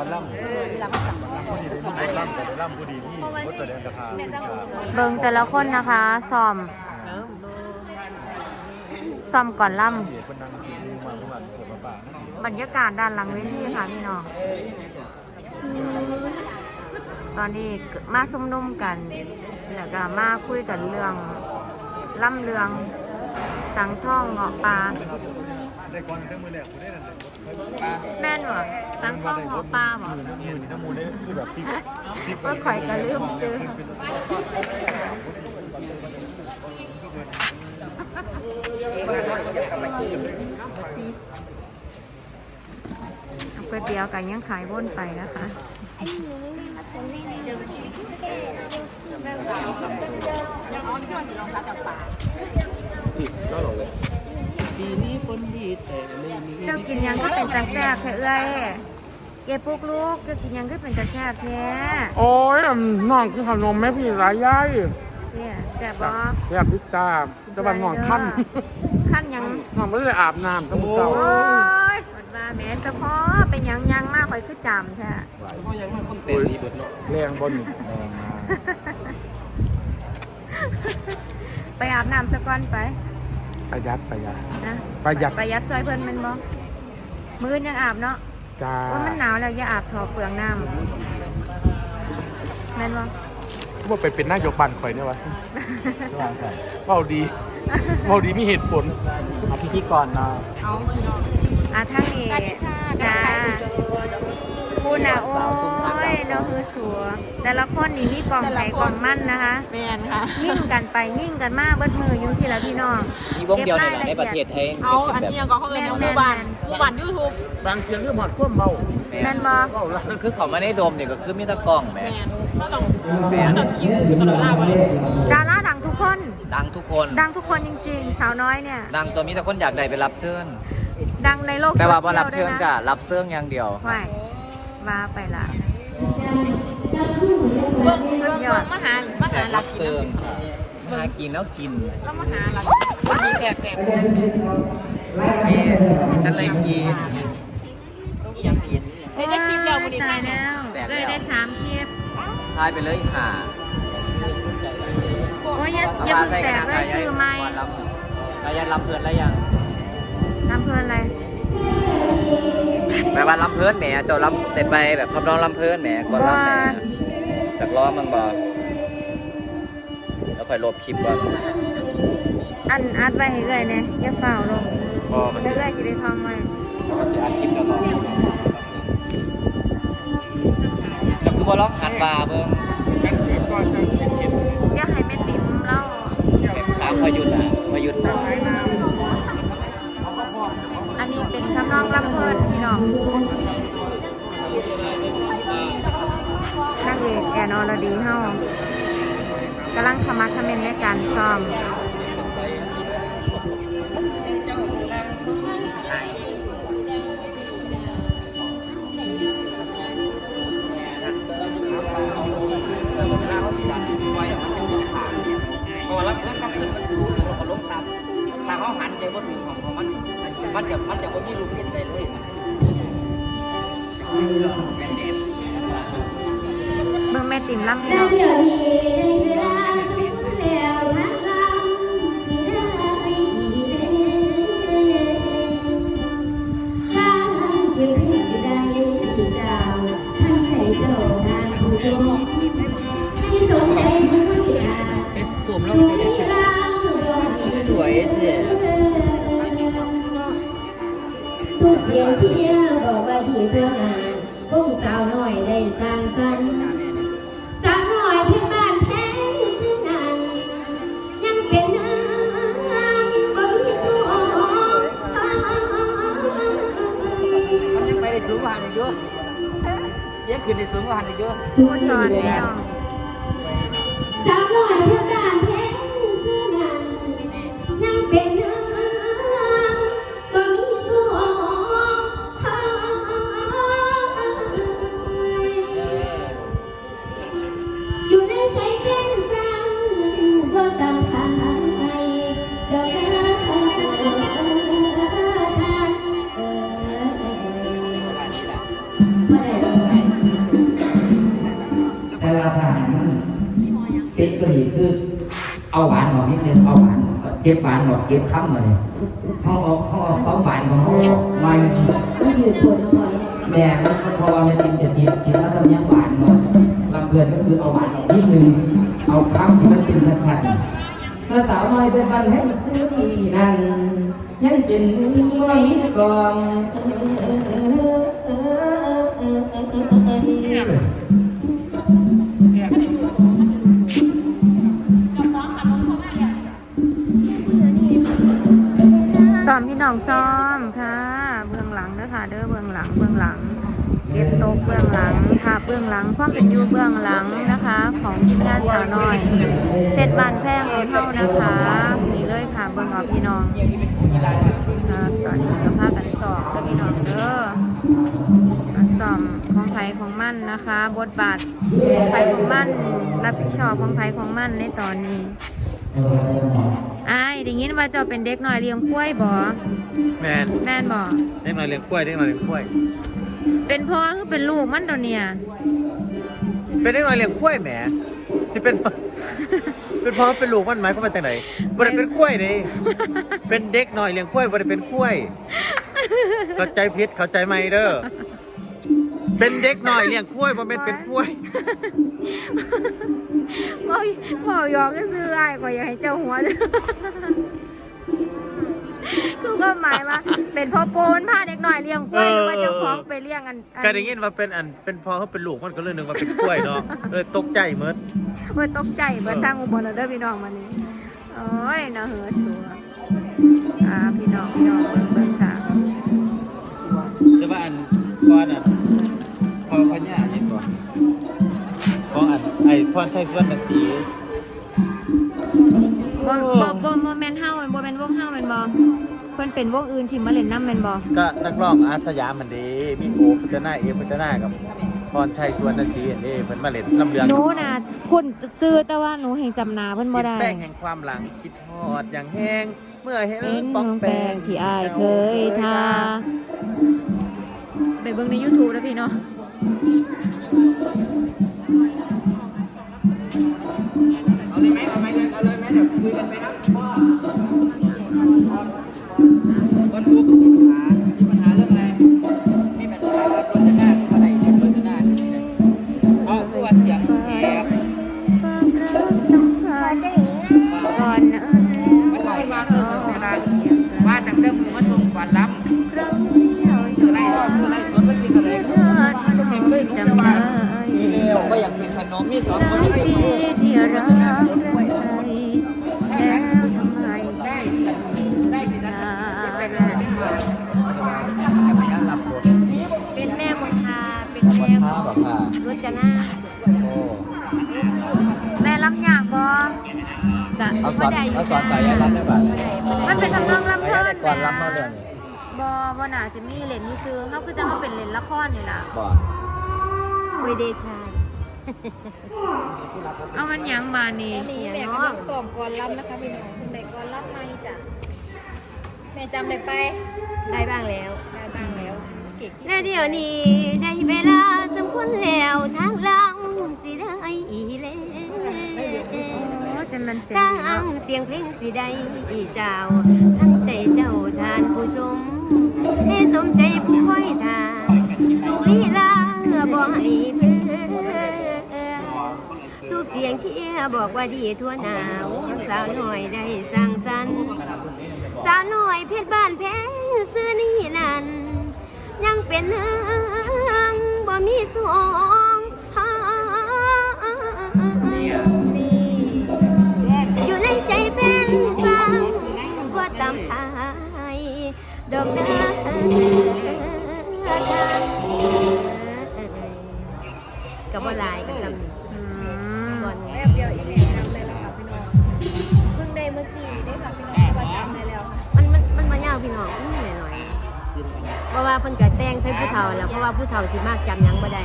ก่อนล่ำเวลาเขาสั่งก่อนผู้ดีได้มีบทล่ำกับล่ำผู้ดีที่บทแสดงกระทาเบิงแต่ละคนนะคะซ้อมซ้อมก่อนล่เหตุคนนั่งกินมือมาเมื่อวานมีเสือมาป่าำบรรยากาศด้านหลังเวทีค่ะพี่น้อง ตอนนี้มาซุ่มนุ่มกัน แล้วก็มาคุยกันเรื่องล่ำเรือง สังท่องเงาะปลา ได้ก่อนได้มือแรกคุณได้นั่นเลย แม่นบ่สังท่องเงาะปลาบ่มือนี่มือนี่น้ำมูนี่คือแบบฟิกฟิกก็ข่อยก็ลืมซื้อก๋วยเตี๋ยวกันยังขายวนไปนะคะ ปีนี้ฝนดีแต่ไม่มีเจ้ากินยังก็เป็นตาแซ่บแท้เอ้ยเก็บปุกลูกเจ้ากินยังก็เป็นตาแซ่บแท้โอ้ยน้องกินขนมแม่พี่หลายย่ายเนี่ยแซ่บบ่แยบพิจาตะวันน้องขั้นขั้นยังน้องไม่ได้อาบน้ำทั้งหมดเจ้าโอ้ยวัดว่าแม่เฉพาะเป็นหยังยังมากข่อยคือจำแท้เขายังมาคนเต็มดีเบิดเนาะแรงบนไปอาบน้ำสะก่อนไป ประหยัดประหยัด นะประหยัด ประหยัดซอยเพิ่นแม่นบ่มื้อยังอาบเนาะจ้าว่ามันหนาวแล้วอย่าอาบถอเปลืองน้ำแม่นบ่ว่าไปเป็นนายกบันข่อยเนี่ยวะเบาดีเบาดีมีเหตุผลเอาพิธีกรนะอะทางนี้จ้า คุณน่ะโอ้ยเราคือสัวแต่ละคนนี่มีกล่องไข่กล่องมั่นนะคะ แมนค่ะ ยิ่งกันไปยิ่งกันมากเบิดมืออยู่สิละพี่น้องมีวงเดียวนี่แหละในประเทศไทยเอาอันนี้ยังก็เขาเอินในหมู่บ้านหมู่บ้านยูทูบบางเสียงเรื่องหอดความเบาแม่นบ่เบาละคือเขามาในโดมเนี่ยก็คือมีแตะกล้องแหมแมนก็ต้องต้องคิวตลอดเวลาไปเลยดาราดังทุกคน ดังทุกคน ดังทุกคนจริงๆ สาวน้อยเนี่ย ดังตัวมีแต่คนอยากได้ไปรับเชิญดังในโลกโซแต่เชียว่าลพอรับด้เชิวยญนะก็รับเชิญอย่างเดียวไห วมาไปละเบิ่งเบิ่งเบิ่งมาหามาหาหลัรักบกิเชินญหากินแล้วกินแล้วมาหาหลักคนนี้แตกแตกฉันเลยกินยังกินในได้คลิปแล้ววันนี้ตาท่ายนแล้วแตกก็แล้วได้สามคลิปทายไปเลยค่ะโอ้ยอย่าอย่าเพิ่งแตกเลยซื้อไหมระยะลำเพลินแล้วยังน้ำเพลินอะไร แม่ว่าลำเพลินแหมเจ้าลำได้ไปแบบทำนองลำเพลินแหมก่อนลำแหมจากล้อมันบอแล้วค่อยลบคลิปก่อนอันอัดไว้ให้เอื้อยเนี่ยอย่าเฝ้าลงพอมันเดี๋ยวเอื้อยสิไปท่องไว้มันจะอัดคลิปเจ้าต่อจะคือบ่ร้องหันบาเบิ่งารซ้อมพอรับเพิ่นรับเพิ่นมันสูงแล้วก็ลงต่ำถ้าเขาหันใจบ่ถึงของของมันมันจะมันจะบ่มีลูกเล่นได้เลยนะเบิ่งแม่ติ๋มลำพี่น้องเป็น สวยเท่ทุกเสียงเชียร์บอกว่าที่เพื่องานพวกสาวน้อยได้สร้างสรรค์ หวานออกนิดนึงเอาหวานเก็บหวานออกเก็บค้ำมาเลยเขาเอาเขาเอาเอาหวานของเขาออกมามันยืดผลลงมาแม่เพราะว่าแม่ติมจะติดกินแล้วสำเนียงหวานเนาลำเพลินก็คือเอาหวานออกนิดนึงเอาค้ำที่มันเป็นชัดๆเมื่อสาวน้อยเป็นบันให้ซื้อที่นั่นยังเป็นน้อยสอง ซ้อมพี่น้องซ้อมค่ะ เบื้องหลังเด้อค่ะเด้อเบื้องหลังเบื้องหลังเก็บโต๊ะเบื้องหลังค่ะเบื้องหลังความเป็นอยู่เบื้องหลังนะคะ ของทีมงานสาวน้อยเพชรบานแพงของเฮานะคะนี่เลยค่ะเบื้องออกพี่น้องค่ะตอนนี้ก็พากันสอบแล้วพี่น้องเด้อมาสอบของไผของมั่นนะคะ บทบาทของไผของมั่นรับผิดชอบของไผของมั่นในตอนนี้ อ้ายได้ยินว่าเจ้าเป็นเด็กน้อยเลี้ยงกล้วยบ่แมนแม่นบ่เด็กน้อยเลี้ยงกล้วยเด็กน้อยเลี้ยงกล้วย เป็นพ่อคือเป็นลูกมันตัวเนี่ยเป็นเด็กน้อยเลี้ยงกล้วยแหมจะเป็น เป็นพ่อเป็นลูกมันหมายความว่าจากไหนบ่ได้เป็นกล้วยนี่เป็นเด็กน้อยเลี้ยงกล้วยบ่ได้เป็นกล้วย เข้าใจผิดเข้าใจไหมเด้อ เป็นเด็กน้อยเลี้ยงกล้วยบ่แม่นเป็นกล้วยพ่อพ่อยอกก็ซื้อไอ้ายก็อยากให้เจ้าหัวคือก็หมายว่า เป็นพ่อโปนพาเด็กหน่อยเลี้ยงกล้วยหรือว่าเจ้าของไปเลี้ยงอันอันก็ได้ยินว่าเป็นอันเป็นพ่อเขาเป็นลูกมันก็เลยนึกว่าเป็นกล้วยเนาะเลยตกใจเหมือนเมื่อตกใจเมื่อทางอุบลแล้วเด้อพี่น้องมานี้โอ้ยน่าเหือสัวอ่าพี่น้องพี่น้องเบิ่งเบิ่งค่ะแต่ว่าอันก่อนอะ พอพญาเนี่ยก่อนของอันไอ้พรชัยสุวรรณศรีบ่บ่บ่บ่แม่นเฮาบ่แม่นวงเฮาแม่นบ่เพิ่นเป็นวงอื่นที่มาเล่นน้ำแม่นบ่ก็นักร้องอาสยามมันดีมีโอพัฒนาเอพัฒนากับพรชัยสุวรรณศรีอันนี้เพิ่นมาเล่นลำเลืองหนูน่ะคุณซื้อแต่ว่าหนูแห่งจำหนาเพิ่นบ่คิดได้แป้งแห่งความหลังคิดฮอดอย่างแห้งเมื่อเห็นเป็นป้น้อองงแป้แป้งงที่อายเคยทาไปเบิ่งใน YouTube แล้วพี่เนาะ เอาเลยไหมเอาไหมเลยเอาเลยไหมเดี๋ยวคุยกันไปนะพ่อวันพุธ เอาสอนเอาสอนสายยันได้ป่ะมันเป็นทำนองลำเพิ่นก่อนรับมาเรื่องบ่บ่น่าจะมีเล่นนี่ซื้อเฮาคือจังเขาเป็นเล่นละครนี่ล่ะบ่เวยเดชาเอามันหยังมานี่นี่แม่กำลังสอบก่อนรับนะคะพี่น้องคุณใดก่อนรับไหมจ้ะแม่จำได้ไป ได้บ้างแล้ว ได้บ้างแล้วเก่งและเดี๋ยวนี้ได้เวลาสมควรแล้วทางหลังสิได้อีแล้วโอ้ จะมันเสียงตั้ดีเนาะงเสียงเพลงสิได้เจ้า ทั้งใจเจ้าทานผู้ชม ให้สมใจผู้คอยทาทุกลีลาบ่ให้เพื่อ ทุกเสียงเชียร์บอกว่าดีทั่วหนาวสาวหน่อยได้สร้างสรรค์สาวหน่อยเพชรบ้านแพงซื้อนี่นั่นยังเป็นเนางบ่มีสอ อกนากับว่าลายกับซ้ำนี่อืมก่อนไงแป๊บเดียวอีกแล้วจำได้แล้วค่ะพี่น้องเพิ่งได้เมื่อกี้นี่ได้ค่ะพี่น้องว่าจำได้แล้วค่ะมันมันมันมายาวพี่น้องอืมหน่อยๆเพราะว่าเพิ่นก็แต่งใช้ผู้เฒ่าแล้วเพราะว่าผู้เฒ่าสิมากจำหยังบ่ได้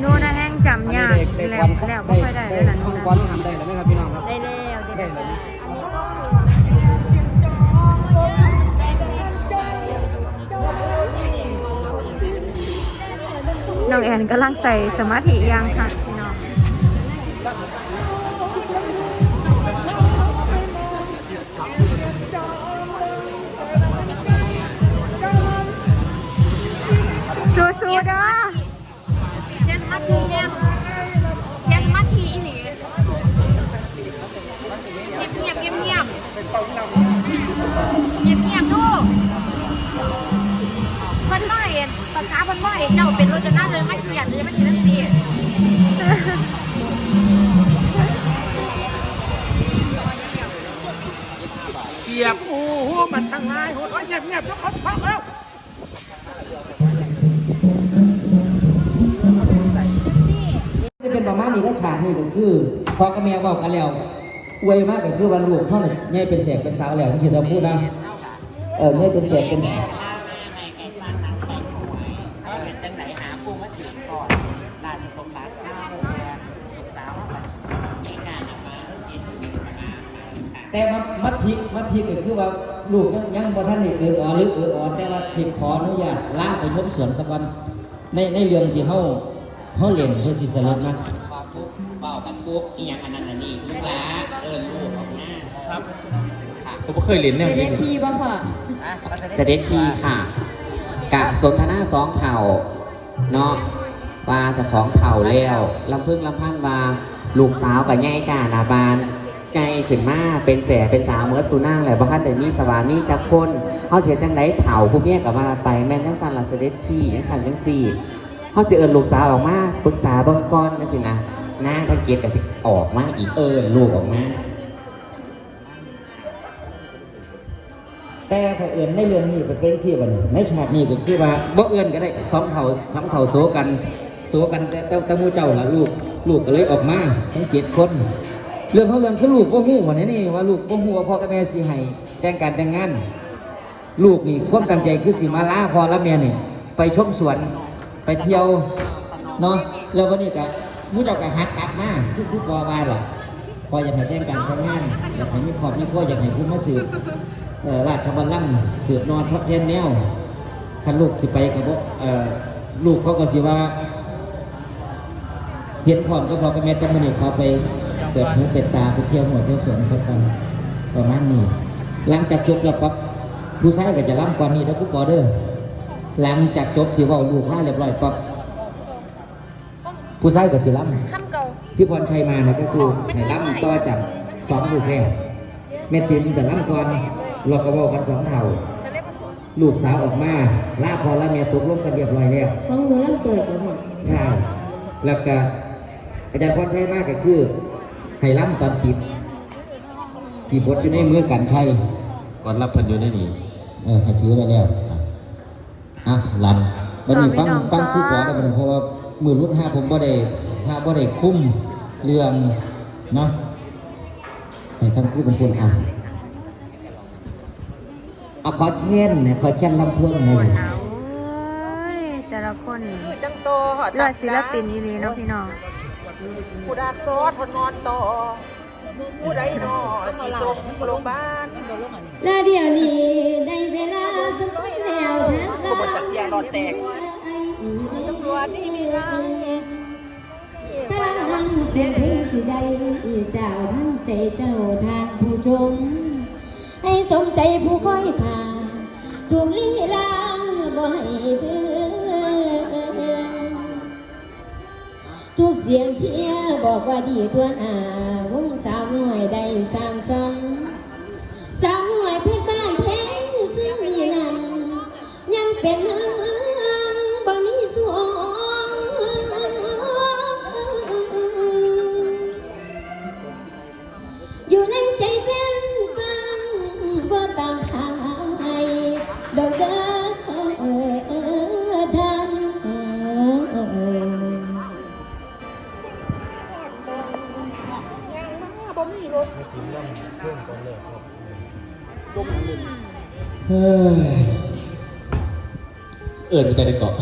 หนูน่ะแห้งจำยากแล้วแล้วบ่ค่อยได้แล้วล่ะหนูน่ะทำได้แล้วไหมครับพี่น้องครับได้แล้วได้แล้วจ้ะน้ น้องแอนกำลังใส่สมาธิยังค่ะพี่น้อง จะเป็นประมาณนี้ได้ฉากนี้ก็คือ พอกับแม่บอกกันแล้วอวยมากก็คือวันลูกเขาเนี่ยง่ายเป็นแสกเป็นสาวแล้วที่เราพูดนะเออง่ายเป็นแสกเป็นเป็นจังไหนหาปูมาสืบก่อนราชสมบัติเป็นแต่มัดมัดพิกมัดพิกก็คือว่า ลูกยังยังบ่ทันได้เอออหรือเอออแต่ว่าสิขออนุญาตลาไปชมสวนสักวันในในเรื่องที่เฮาเฮาเล่นเพื่อสิสรุปนะพอปุ๊บเบากันปุ๊บอีหยังอันนั้นอันนี้ลูกหลาเอิญลูกออกมาครับผมก็เคยเรียนแนวนี้เสด็จพีค่ะกะสนทนาสองเถ่าเนาะว่าเจะของเถ่าแล้วลำพึ่งลำพันว่าลูกสาวกับแง่กาหนาบาน ไกลขึ้นมาเป็นแสเป็นสาวเมื่อสูนั่งแหละบ้านแต่มีสวามีจักคนเขาเสียจังไดเถ่าผู้เมียกับมาไปแม่นจังสันหลัเสด็จพี่จังสันจังสี่เขาสิเอิญลูกสาวออกมาปรึกษาเบื้องก้อนนั่นสินะหน้าทังเกียรกับสิออกมาอีกเอิญลูกออกมาแต่พอเอื่นในเรื่องนี้เป็นเป็นที่บันในฉากนี้ก็คือว่าบ่เอื่นก็ได้สองเท่าสองเท่าโซกันโซกันแต่แต่แต่หมูเจ้าละลูกลูกก็เลยออกมาทั้งเจ็ดคน เรื่องเของเรื่องคือลูกบ่ฮู้วันนี้นี่ว่าลูกบ่ฮู้ว่าพ่อกับแม่สิให้แต่งการแต่งงาน ลูกนี่ความตั้งใจคือสิมาลาพอและแม่นี่ไปชมสวนไปเที่ยวเนาะแล้ววันนี้ก็หมูเจ้าก็หักกลับมาคือคือพอบานหรอกพออยากให้แต่งการแต่งงานอยากให้มีครอบมีครัวอยากให้ผู้มาสืบราชบัลลังก์สืบนอนพระเทียนแนวคันลูกสิไปกับลูกเขาก็สิว่าเห็นพร้อมก็พอกับแม่แต่มื้อนี้เขาไป เปิดหูเปิดตาไปเที่ยวหัวเที่ยวสวนสักกันประมาณนี้ หลังจากจบแล้วปั๊บผู้ชายก็จะล้ำกว่านี้แล้วกูปอเด้อหลังจากจบที่เว่าลูกล่าเรียบร้อยปั๊บผู้ชายก็สิล้ำคำเก่าพี่พรชัยมาเนี่ยก็คือให้รับต่อจากสองลูกแล้วแม่ติ๋มจะรับก่อนเราก็บอกกันสองเท่าจะเรียกว่าลูกสาวออกมาลาพอและเมียตกลงกันเรียบร้อยแล้วของหนูรับเกิดบ่พ่อใช่แล้วก็อาจารย์พรชัยมากก็คือ ให้รับตอนติดที่บทอยู่ในมือกันชัยก่อนรับเพิ่นอยู่ในนี่เออให้ถือไปแล้วอะลันวันนี้ฟังฟังครู่ขอได้บัดนี้เพราะว่ามือรุ่นห้าผมบ่ได้ห้าบ่ได้คุ้มเรื่องเนาะให้ทั้งคู่เป็นคนอะเอาขอเช่นนะขอเช่นลำเพิ่มหน่อยเอาเอ้ยแต่ละคนนี่จังโตหอดเลือดศิลปินอีหลีเนาะพี่น้อง ผู้ดักซอสพนอนต่อผู้ใดนอสีส้มโรงพยาบาลและเดี๋ยวนี้ได้เวลาสมควรแล้วทางผู้บจักยาหลอดแตกตำรวจนี่มีบ้างทางเสียงเพลงสิได้เจ้าท่านใจเจ้าทานผู้ชม ให้สมใจผู้คอยทาถูกลีลาบ่ให้เบื่อ กเสียงเชียร์บอกว่าดีทวนอาว เฮ้ยเอิ้นไปจะได้เกาะ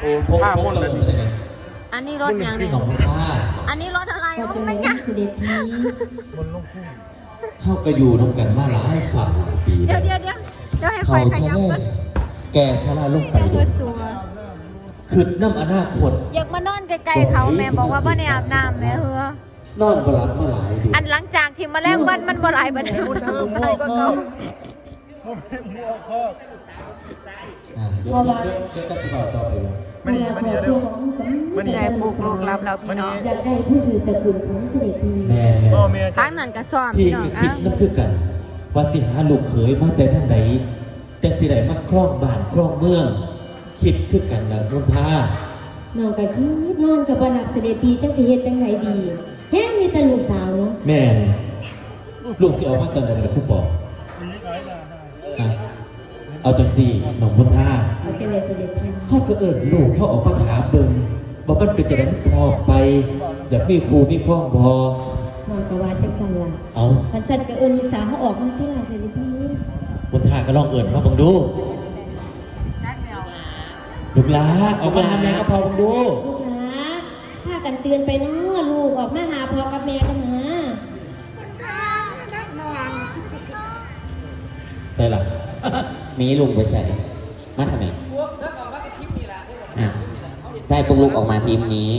โอ้ผ้าม่วนเลยอันนี้รถยังเนี่ยน้องผ้าอันนี้รถอะไรก็วะจะไม่ไม่ยัยังงเสด็จพีเฮาก็อยู่นำกันมาหลายฝ่าปีเดี๋ยวเดี๋ยวเดี๋ยวเดี๋ยวให้ไฟเขาขชะยับแน่ก่อนแก่ชะลาลงไปเดี๋เด้ยอวสัวเคคือน้ำอนาคตอยากมานอนใกล้ๆเขาแม่บอกว่าบ่ได้อาบน้ำแม่เฮือ นอนบหลับมาหลายเดือนอันหลังจากที่มาแลงวันมันบ่หลายบัดนี้มันทำอะไรก็เก่าอ่าเดี๋ยวเดี๋ยวเดี๋ยวก็สิบอกต่อไปว่ามานี่มานี่เร็วมานี่ได้ปลูกลูกรับแล้วพี่น้องอยากได้ผู้สื่อสกุลของเสด็จพี่แม่แม่ทางนั้นก็ซ้อมพี่พี่น้องก็คิดอะนั่นคือกัน ว่าสิหาลูกเขยมาแต่ท่านใดจังสิได้มาครองบ้านครองเมือง คิดคือกันนะนุ่นท่าน้องก็คิดนอนกับบ่หลับเสด็จพี่จังสิเฮ็ดจังไดดีแฮงมีแต่ลูกสาวเนาะแม่นลูกสิออกมาตอนไหนล่ะผู้ปอกอะเอาจังสี่น้องนุ่นท่าเอาจังได๋เสด็จพี่เขาก็เอิญลูกเขาออกมาถามเบิ่งว่ามันเป็นจะได้พอไป อยากมีครูมีข้องพอน้องก็ว่าจังซั่นล่ะเอาคันซั่นก็เอิ้นลูกสาวเฮาออกมาที่ลาเสด็จพี่บนทางก็ลองเอิญมาเบังดูลูกหลาออกมาหาแม่ก็พอเบังดูลูกหลานพา กันเตือนไปเนาะลูกออกมาหาพ่อกับแม่กันนะใส่หลักมีลุงไปใส่ มาทำไมอะได้ปุกลุกออกมาทีมนี้